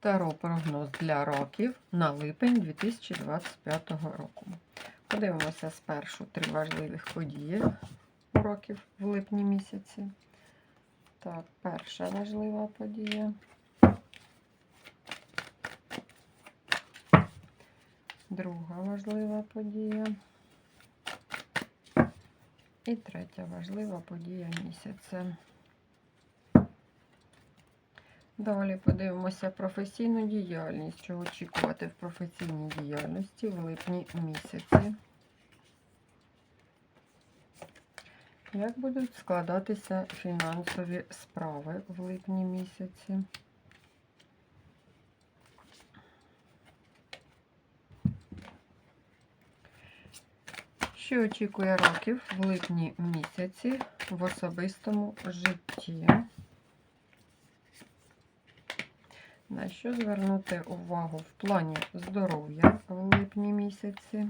Таро прогноз для років на липень 2025 року. Подивимося спершу три важливих події років в липні місяці. Так, перша важлива подія. Друга важлива подія. І третя важлива подія місяця. Далі подивимося професійну діяльність. Що очікувати в професійній діяльності в липні місяці. Як будуть складатися фінансові справи в липні місяці? Що очікує років в липні місяці в особистому житті? На що звернути увагу в плані здоров'я в липні місяці?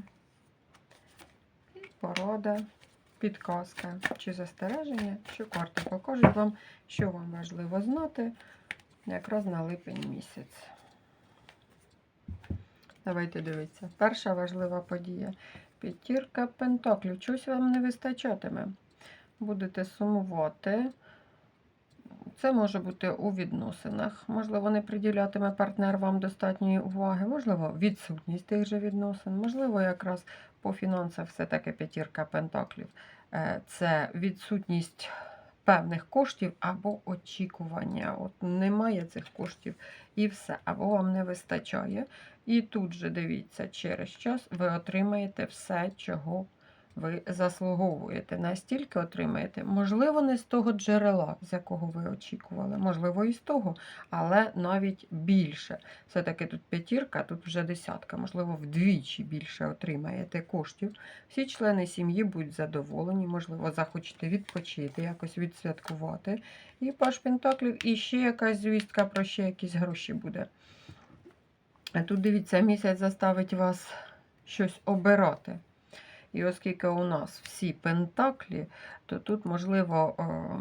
І порада, підказка чи застереження, що карти покажуть вам, що вам важливо знати якраз на липень місяць. Давайте дивитися. Перша важлива подія. П'ятірка пентаклів. Чогось вам не вистачатиме. Будете сумувати. Це може бути у відносинах. Можливо, не приділятиме партнер вам достатньої уваги, можливо, відсутність тих же відносин, можливо, якраз по фінансах все-таки п'ятірка пентаклів. Е, Це відсутність певних коштів або очікування. От немає цих коштів і все, або вам не вистачає. І тут же дивіться, через час ви отримаєте все, чого ви заслуговуєте. Настільки отримаєте, можливо, не з того джерела, з якого ви очікували, можливо, і з того, але навіть більше. Все-таки тут п'ятірка, тут вже десятка, можливо, вдвічі більше отримаєте коштів. Всі члени сім'ї будуть задоволені, можливо, захочете відпочити, якось відсвяткувати. І паш Пентаклів, і ще якась звістка про ще якісь гроші буде. Тут дивіться, місяць заставить вас щось обирати. І оскільки у нас всі пентаклі, то тут, можливо,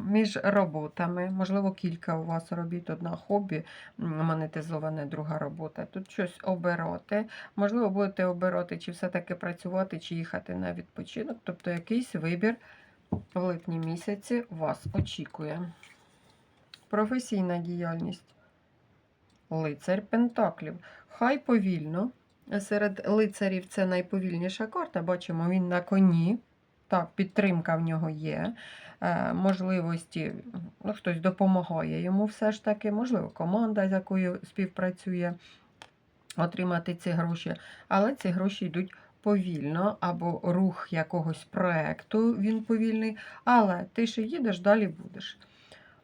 між роботами, можливо, кілька у вас робіт, одна хобі, монетизоване, друга робота. Тут щось обирати. Можливо, будете обирати, чи все-таки працювати, чи їхати на відпочинок. Тобто якийсь вибір в липні місяці вас очікує. Професійна діяльність. Лицар Пентаклів. Хай повільно. Серед лицарів це найповільніша карта. Бачимо, він на коні. Так, підтримка в нього є. Е, можливості, ну, хтось допомагає йому все ж таки, можливо, команда, з якою співпрацює, отримати ці гроші. Але ці гроші йдуть повільно, або рух якогось проекту, він повільний. Але ти ще їдеш, далі будеш.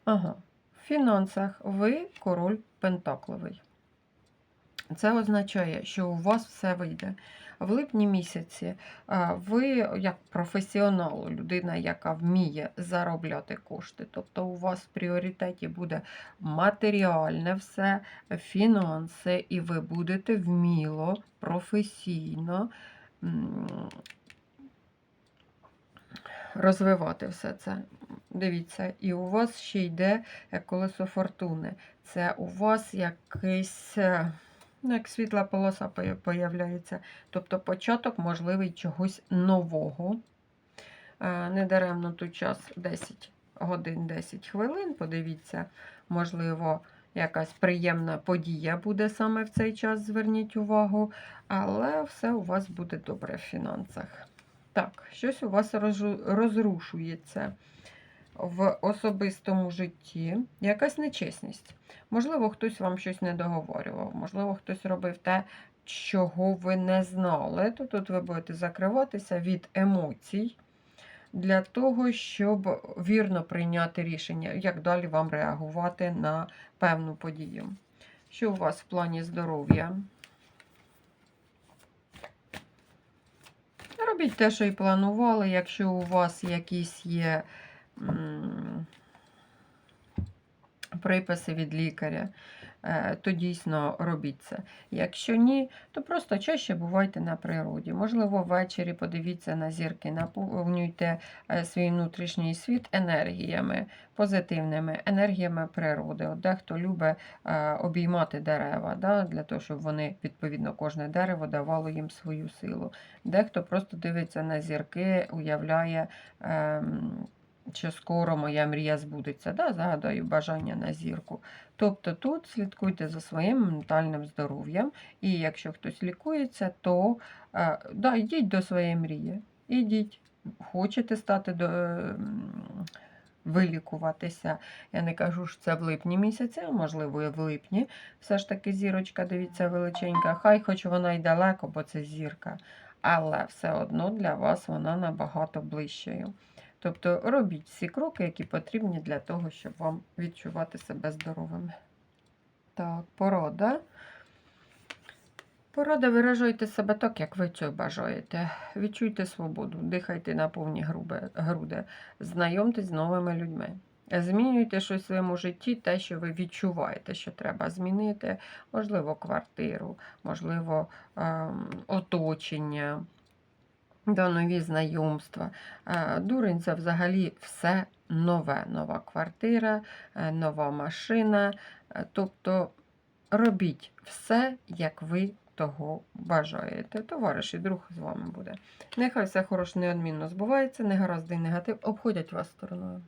Ага. В фінансах ви король Пентакловий. Це означає, що у вас все вийде. В липні місяці ви, як професіонал, людина, яка вміє заробляти кошти, тобто у вас в пріоритеті буде матеріальне все, фінанси, і ви будете вміло, професійно розвивати все це. Дивіться, і у вас ще йде колесо фортуни. Це у вас якийсь. Ну, як світла полоса поя- появляється. Тобто початок можливий чогось нового. Е, Недаремно тут час 10 годин 10 хвилин. Подивіться, можливо, якась приємна подія буде саме в цей час, зверніть увагу. Але все у вас буде добре в фінансах. Так, щось у вас розрушується в особистому житті, якась нечесність. Можливо, хтось вам щось не договорював, можливо, хтось робив те, чого ви не знали. То тут ви будете закриватися від емоцій для того, щоб вірно прийняти рішення, як далі вам реагувати на певну подію. Що у вас в плані здоров'я? Робіть те, що і планували, якщо у вас якісь є приписи від лікаря, е, то дійсно робіть це. Якщо ні, то просто чаще бувайте на природі. Можливо, ввечері подивіться на зірки, наповнюйте е, свій внутрішній світ енергіями, позитивними енергіями природи. От дехто любить е, обіймати дерева, да, для того, щоб вони, відповідно, кожне дерево давало їм свою силу. Дехто просто дивиться на зірки, уявляє, ем, що скоро моя мрія збудеться. Да, загадаю бажання на зірку. Тобто тут слідкуйте за своїм ментальним здоров'ям, і якщо хтось лікується, то е, да, йдіть до своєї мрії. Ідіть. Хочете стати до. Вилікуватися. Я не кажу, що це в липні місяці, а можливо, і в липні. Все ж таки зірочка, дивіться, величенька. Хай хоч вона й далеко, бо це зірка. Але все одно для вас вона набагато ближчою. Тобто робіть всі кроки, які потрібні для того, щоб вам відчувати себе здоровими. Так, порода. Порада виражайте себе так, як ви цього бажаєте. Відчуйте свободу, дихайте на повні груди, знайомтесь з новими людьми. Змінюйте щось в своєму житті, те, що ви відчуваєте, що треба змінити. Можливо, квартиру, можливо, ем, оточення, да, нові знайомства. Е, Дурень це взагалі все нове. Нова квартира, е, нова машина. Е, Тобто робіть все, як ви того бажаєте. Товариш і друг з вами буде. Нехай все хороше неодмінно збувається, негаразди і негатив обходять вас стороною.